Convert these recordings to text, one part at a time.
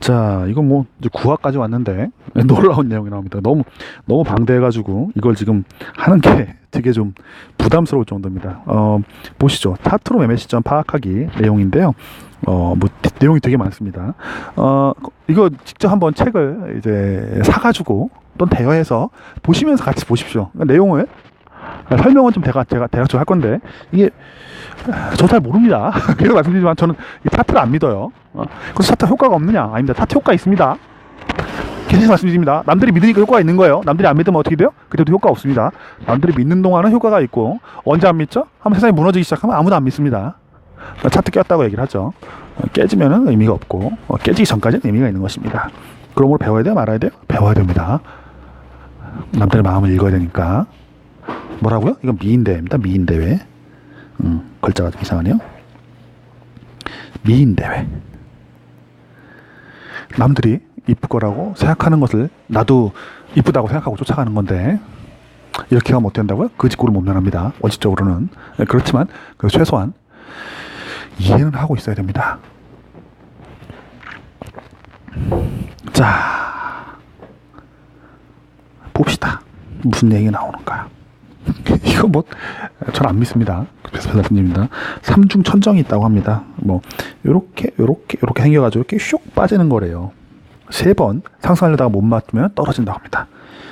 자, 이건 뭐 이제 9화까지 왔는데 놀라운 내용이 나옵니다. 너무 너무 방대해가지고 이걸 지금 하는 게 되게 좀 부담스러울 정도입니다. 어, 보시죠. 타투로 매매 시점 파악하기 내용인데요. 어, 뭐 디- 내용이 되게 많습니다. 어, 이거 직접 한번 책을 이제 사가지고 또 대여해서 보시면서 같이 보십시오. 그러니까 내용을 설명은 좀 제가 제가 대략적으로 할 건데 이게 저 잘 모릅니다. 계속 말씀드리지만 저는 이 타투를 안 믿어요. 어, 그래서 타투 효과가 없느냐? 아닙니다. 타투 효과 있습니다. 계속 말씀드립니다. 남들이 믿으니까 효과가 있는 거예요. 남들이 안 믿으면 어떻게 돼요? 그때도 효과 없습니다. 남들이 믿는 동안은 효과가 있고 언제 안 믿죠? 한번 세상이 무너지기 시작하면 아무도 안 믿습니다. 차트 꼈다고 얘기를 하죠. 어, 깨지면은 의미가 없고 어, 깨지기 전까지는 의미가 있는 것입니다. 그러므로 배워야 돼요? 말아야 돼요? 배워야 됩니다. 남들의 마음을 읽어야 되니까. 뭐라고요? 이건 미인대회입니다. 미인대회. 음, 글자가 좀 이상하네요. 미인 대회. 남들이 이쁠 거라고 생각하는 것을 나도 이쁘다고 생각하고 쫓아가는 건데 이렇게 하면 어떻게 한다고요? 그 직고를 못 면합니다. 원칙적으로는 네, 그렇지만 그 최소한 이해는 하고 있어야 됩니다. 자 봅시다. 무슨 얘기가 나오는가? 이거 뭐 전 안 믿습니다. 그래서 말씀드립니다. 삼중 천정이 있다고 합니다. 뭐 요렇게 요렇게 요렇게 생겨가지고 이렇게 슉 빠지는 거래요. 세 번 상승하려다가 못 맞으면 떨어진다고 합니다.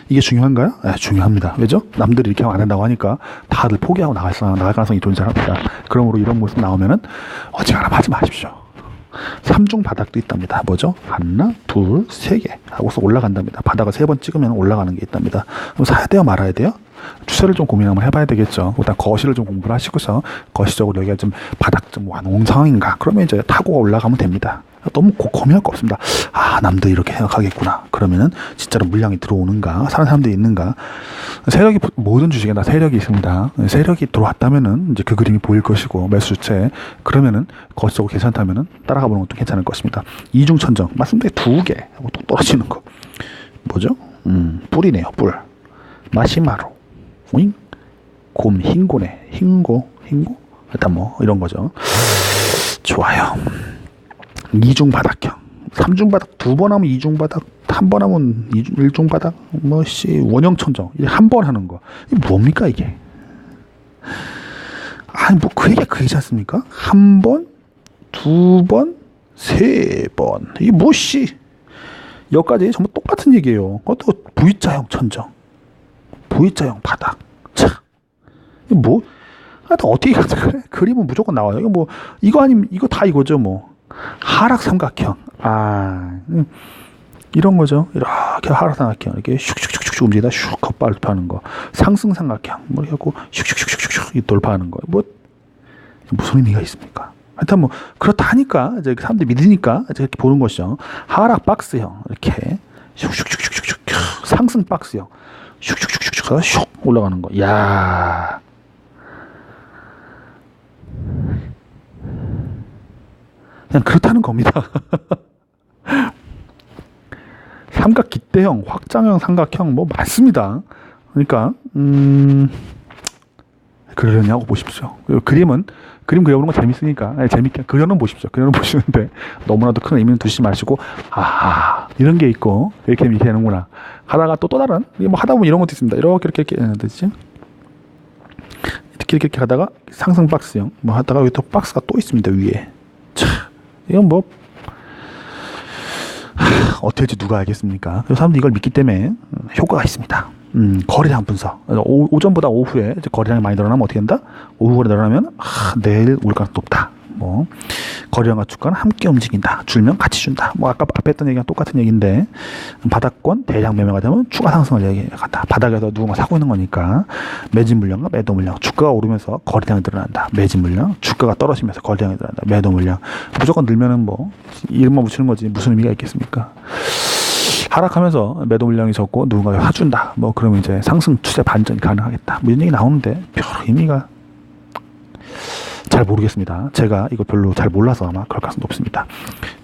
이게 중요한가요? 네, 중요합니다. 왜죠? 남들이 이렇게 안 된다고 하니까 다들 포기하고 나갈, 수- 나갈 가능성이 존재합니다. 그러므로 이런 모습 나오면은 어지간하면 하지 마십시오. 삼중 바닥도 있답니다. 뭐죠? 하나, 둘, 세 개 하고서 올라간답니다. 바닥을 세 번 찍으면 올라가는 게 있답니다. 그럼 사야 돼요, 말아야 돼요? 추세를 좀 고민 한번 해봐야 되겠죠. 일단 거시를 좀 공부를 하시고서 거시적으로 여기가 좀 바닥 좀 완공 상황인가? 그러면 이제 타고 올라가면 됩니다. 너무 고, 고민할 거 없습니다. 아, 남도 이렇게 생각하겠구나. 그러면은 진짜로 물량이 들어오는가? 사는 사람들이 있는가? 세력이 모든 주식에 다 세력이 있습니다. 세력이 들어왔다면은 이제 그 그림이 보일 것이고 매수 주체 그러면은 거시적으로 괜찮다면은 따라가 보는 것도 괜찮을 것입니다. 이중 천정 말씀드린 두개 하고 또 떨어지는 거 뭐죠? 음, 뿔이네요. 뿔. 마시마로. 오잉? 곰 흰고네. 흰고 흰고 일단 뭐 이런 거죠. 좋아요. 이중 바닥형. 삼중 바닥 두 번 하면 이중 바닥, 한 번 하면 이중, 일중 바닥, 뭐씨 원형 천정. 한 번 하는 거. 이게 뭡니까 이게? 아니 뭐 그 얘기가 그 얘기지 않습니까? 한 번, 두 번, 세 번. 이게 뭐씨? 여기까지 전부 똑같은 얘기예요. 그것도 V자형 천정. V자형 바닥. 뭐, 하여튼 어떻게 가자 그래? 그림은 무조건 나와요. 이거 뭐, 이거 아니면, 이거 다 이거죠, 뭐. 하락 삼각형. 아, 음, 이런 거죠. 이렇게 하락 삼각형. 이렇게 슉슉슉슉 움직이다 슉 겉발파하는 거. 상승 삼각형. 뭐, 이렇게 하고 슉슉슉슉슉 돌파하는 거. 뭐, 무슨 의미가 있습니까? 하여튼 뭐, 그렇다 하니까, 이제 사람들이 믿으니까, 이제 이렇게 보는 것이죠. 하락 박스형. 이렇게 슉슉슉슉슉 상승 박스형. 슉슉슉슉슉 슉 올라가는 거. 야 그냥 그렇다는 겁니다. 삼각 기대형, 확장형, 삼각형 뭐 많습니다. 그러니까 음 그러려냐고 보십시오. 그리고 그림은 그림 그려보는 거 재밌으니까 아니, 재밌게 그려는 보십시오. 그려는 보시는데 너무나도 큰 의미는 두시지 마시고 아 이런 게 있고 이렇게 이렇게 되는구나. 하다가 또 또 다른 뭐 하다 보면 이런 것도 있습니다. 이렇게 이렇게 이렇게 되지. 이렇게 이렇게 하다가 상승 박스형 뭐 하다가 여기 또 박스가 또 있습니다 위에. 차 이건 뭐 하, 어떻게 할지 누가 알겠습니까? 그래서 사람들이 이걸 믿기 때문에 음, 효과가 있습니다. 음, 거래량 분석. 오, 오전보다 오후에 거래량이 많이 늘어나면 어떻게 된다? 오후 거래 늘어나면 아, 내일 올 가능성 높다. 뭐 거래량과 주가는 함께 움직인다. 줄면 같이 준다. 뭐 아까 앞에 했던 얘기랑 똑같은 얘기인데 바닥권 대량 매매가 되면 추가 상승을 얘기한다. 바닥에서 누군가 사고 있는 거니까 매진 물량과 매도 물량. 주가가 오르면서 거래량이 늘어난다. 매진 물량. 주가가 떨어지면서 거래량이 늘어난다. 매도 물량. 무조건 늘면은 뭐 이름만 붙이는 거지 무슨 의미가 있겠습니까? 하락하면서 매도 물량이 적고 누군가 사준다. 뭐 그러면 이제 상승 추세 반전이 가능하겠다. 뭐 이런 얘기 나오는데 별 의미가 잘 모르겠습니다. 제가 이거 별로 잘 몰라서 아마 그럴 가능성 높습니다.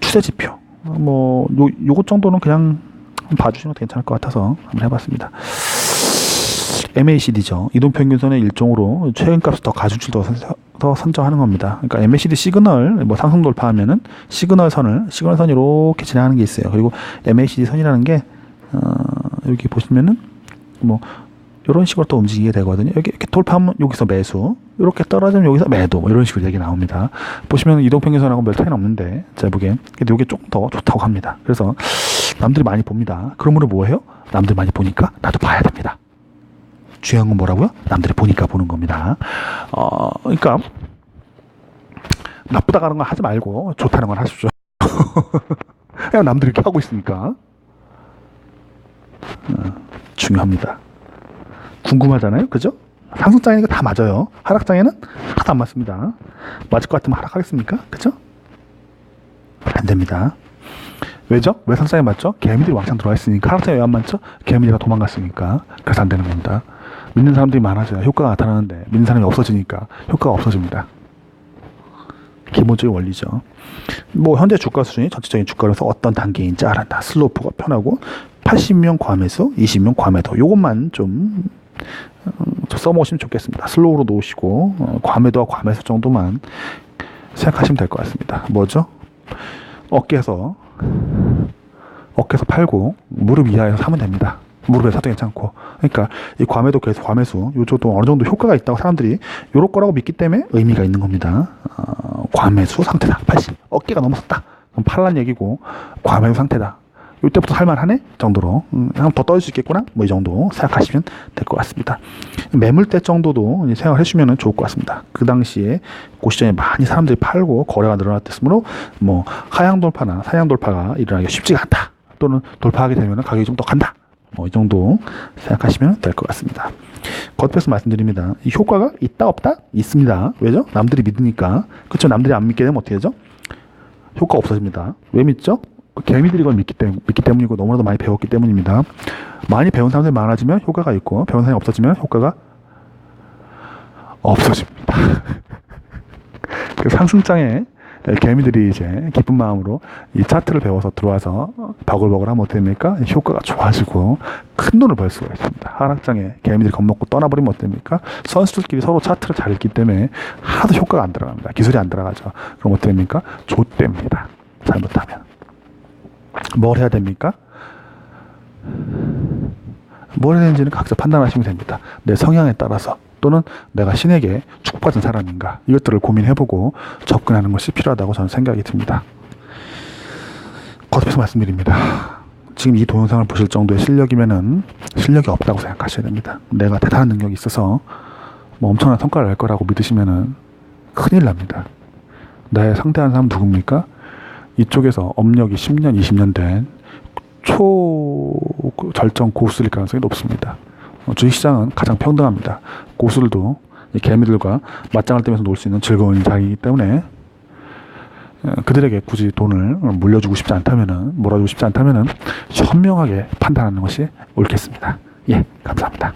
추세 지표. 어, 뭐 요, 요것 정도는 그냥 봐주시면 괜찮을 것 같아서 한번 해봤습니다. MACD죠. 이동평균선의 일종으로 최근값을 더 가중치를 더, 선- 더 선정하는 겁니다. 그러니까 MACD 시그널 뭐 상승 돌파하면은 시그널 선을 시그널 선이 이렇게 지나가는 게 있어요. 그리고 MACD 선이라는 게 어, 여기 보시면은 뭐 이런 식으로 또 움직이게 되거든요. 여기 이렇게 돌파하면 여기서 매수, 이렇게 떨어지면 여기서 매도, 뭐 이런 식으로 얘기 나옵니다. 보시면 이동평균선하고 별 차이는 없는데 제가 보기엔 근데 이게 조금 더 좋다고 합니다. 그래서 남들이 많이 봅니다. 그러므로 뭐예요? 남들 많이 보니까 나도 봐야 됩니다. 중요한 건 뭐라고요? 남들이 보니까 보는 겁니다. 어, 그러니까 나쁘다고 하는 건 하지 말고 좋다는 건 하십시오. 그냥 남들이 이렇게 하고 있으니까 어, 중요합니다. 궁금하잖아요, 그죠? 상승장이니까 다 맞아요. 하락장에는 하나도 안 맞습니다. 맞을 것 같으면 하락하겠습니까? 그죠? 안 됩니다. 왜죠? 왜 상장에 맞죠? 개미들이 왕창 들어와 있으니까 하락장에 왜 안 맞죠? 개미가 도망갔으니까 그래서 안 되는 겁니다. 믿는 사람들이 많아져야 효과가 나타나는데 믿는 사람이 없어지니까 효과가 없어집니다. 기본적인 원리죠. 뭐 현재 주가 수준이 전체적인 주가로서 어떤 단계인지 알아다. 슬로프가 편하고 80명 과매수, 20명 과매도. 요것만 좀 음, 좀 써놓으시면 좋겠습니다. 슬로우로 놓으시고 어, 과매도와 과매수 정도만 생각하시면 될 것 같습니다. 뭐죠? 어깨에서 어깨에서 팔고 무릎 이하에서 사면 됩니다. 무릎에 사도 괜찮고. 그러니까 이 과매도 계속 과매수 요 정도 어느 정도 효과가 있다고 사람들이 요럴 거라고 믿기 때문에 의미가 있는 겁니다. 어, 과매수 상태다. 80 어깨가 넘었다. 그럼 팔란 얘기고 과매수 상태다. 이때부터 살만하네 정도로 음, 한번 더 떨어질 수 있겠구나 뭐 이 정도 생각하시면 될 것 같습니다. 매물대 정도도 생각을 해주면 좋을 것 같습니다. 그 당시에 그 시점에 많이 사람들이 팔고 거래가 늘어났으므로 뭐 하향 돌파나 사향 돌파가 일어나기 쉽지가 않다. 또는 돌파하게 되면 가격이 좀 더 간다. 뭐 이 정도 생각하시면 될 것 같습니다. 겉에서 말씀드립니다. 이 효과가 있다 없다 있습니다. 왜죠? 남들이 믿으니까 그렇죠. 남들이 안 믿게 되면 어떻게 되죠? 효과 없어집니다. 왜 믿죠? 개미들이 이걸 믿기, 때문, 믿기 때문이고 너무나도 많이 배웠기 때문입니다. 많이 배운 사람들이 많아지면 효과가 있고 배운 사람이 없어지면 효과가 없어집니다. 그 상승장에 개미들이 이제 기쁜 마음으로 이 차트를 배워서 들어와서 버글버글 하면 어떻게 됩니까? 효과가 좋아지고 큰 돈을 벌 수가 있습니다. 하락장에 개미들이 겁먹고 떠나버리면 어떻게 됩니까? 선수들끼리 서로 차트를 잘 읽기 때문에 하도 효과가 안 들어갑니다. 기술이 안 들어가죠. 그럼 어떻게 됩니까? 좆됩니다. 잘못하면. 뭘 해야 됩니까? 뭘 해야 되는지는 각자 판단하시면 됩니다. 내 성향에 따라서 또는 내가 신에게 축복받은 사람인가 이것들을 고민해보고 접근하는 것이 필요하다고 저는 생각이 듭니다. 거듭해서 말씀드립니다. 지금 이 동영상을 보실 정도의 실력이면은 실력이 없다고 생각하셔야 됩니다. 내가 대단한 능력이 있어서 뭐 엄청난 성과를 낼 거라고 믿으시면은 큰일 납니다. 나의 상대하는 사람 누굽니까? 이쪽에서 업력이 10년, 20년 된 초 절정 고수일 가능성이 높습니다. 어, 주식시장은 가장 평등합니다. 고수들도 이 개미들과 맞짱을 뜨면서 놀 수 있는 즐거운 자리이기 때문에 어, 그들에게 굳이 돈을 물려주고 싶지 않다면은 몰아주고 싶지 않다면은 현명하게 판단하는 것이 옳겠습니다. 예, 감사합니다.